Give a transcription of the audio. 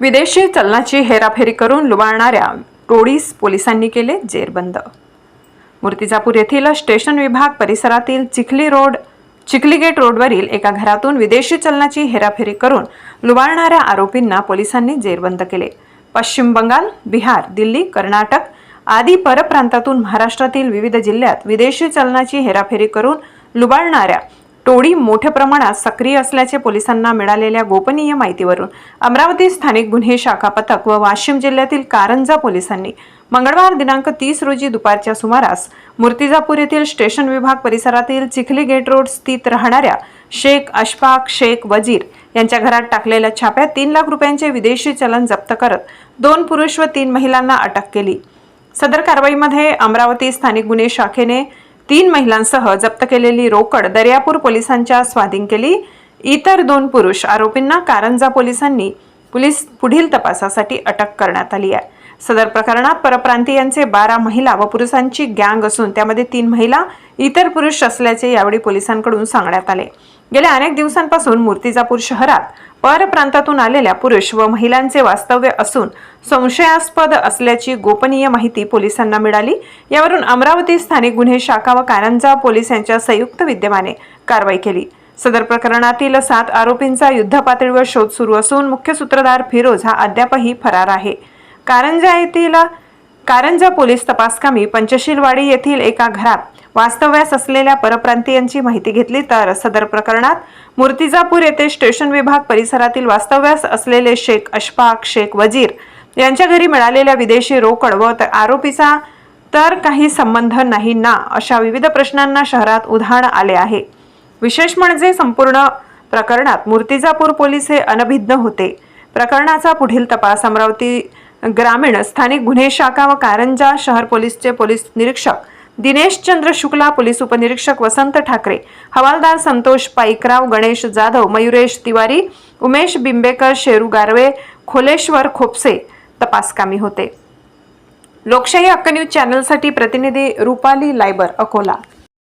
विदेशी चलनाची हेराफेरी करून लुबाळणाऱ्या टोळीस पोलिसांनी केले जेरबंद. मूर्तिजापूर येथील स्टेशन विभाग परिसरातील चिखली रोड चिखली गेट रोडवरील एका घरातून विदेशी चलनाची हेराफेरी करून लुबाळणाऱ्या आरोपींना पोलिसांनी जेरबंद केले. पश्चिम बंगाल बिहार दिल्ली कर्नाटक आदी परप्रांतातून महाराष्ट्रातील विविध जिल्ह्यात विदेशी चलनाची हेराफेरी करून लुबाळणाऱ्या टोळी मोठ्या प्रमाणात सक्रिय असल्याचे पोलिसांना मिळालेल्या गोपनीय माहितीवरून अमरावती स्थानिक गुन्हे शाखा पथक व वाशिम जिल्ह्यातील कारंजा पोलिसांनी मंगळवार दिनांक तीस रोजी दुपारच्या सुमारास मूर्तिजापूर येथील स्टेशन विभाग परिसरातील चिखली गेट रोड स्थित राहणाऱ्या शेख अशफाक शेख वजीर यांच्या घरात टाकलेल्या छाप्यात तीन लाख रुपयांचे विदेशी चलन जप्त करत दोन पुरुष व तीन महिलांना अटक केली. सदर कारवाईमध्ये अमरावती स्थानिक गुन्हे शाखेने तीन महिलांसह जप्त केलेली रोकड दर्यापूर पोलिसांच्या स्वाधीन केली. इतर दोन पुरुष आरोपींना कारंजा पोलिसांनी पोलीस पुढील तपासासाठी अटक करण्यात आली आहे. सदर प्रकरणात परप्रांतीयांचे बारा महिला व पुरुषांची गँग असून त्यामध्ये तीन महिला इतर पुरुष असल्याचे यावेळी पोलिसांकडून सांगण्यात आले. गेल्या अनेक दिवसांपासून मूर्तिजापूर शहरात परप्रांतातून आलेल्या पुरुष व महिलांचे वास्तव्य असून संशयास्पद असल्याची गोपनीय माहिती पोलिसांना मिळाली. यावरून अमरावती स्थानिक गुन्हे शाखा व कारंजा पोलीस यांच्या संयुक्त विद्यमाने कारवाई केली. सदर प्रकरणातील सात आरोपींचा युद्धपातळीवर शोध सुरू असून मुख्य सूत्रधार फिरोज हा अद्यापही फरार आहे. कारंजा येथील कारंजा पोलीस तपासकामी पंचशीलवाडी येथील एका घरात वास्तव्यास असलेल्या परप्रांतीयांची माहिती घेतली तर सदर प्रकरणात मूर्तिजापूर येथे स्टेशन विभाग परिसरातील वास्तव्यास असलेले शेख अशफाक शेख वजीर यांच्या घरी मिळालेल्या विदेशी रोकड व त- आरोपीचा तर काही संबंध नाही ना अशा विविध प्रश्नांना शहरात उधाण आले आहे. विशेष म्हणजे संपूर्ण प्रकरणात मूर्तिजापूर पोलीस हे अनभिज्ञ होते. प्रकरणाचा पुढील तपास अमरावती ग्रामीण स्थानिक गुन्हे शाखा व कारंजा शहर पोलीसचे पोलीस निरीक्षक दिनेश चंद्र शुक्ला पोलीस उपनिरीक्षक वसंत ठाकरे हवालदार संतोष पाईकराव गणेश जाधव मयुरेश तिवारी उमेश बिंबेकर शेरू गारवे खोलेश्वर खोपसे तपासकामी होते. लोकशाही हक्क न्यूज चॅनलसाठी प्रतिनिधी रुपाली लायबर अकोला.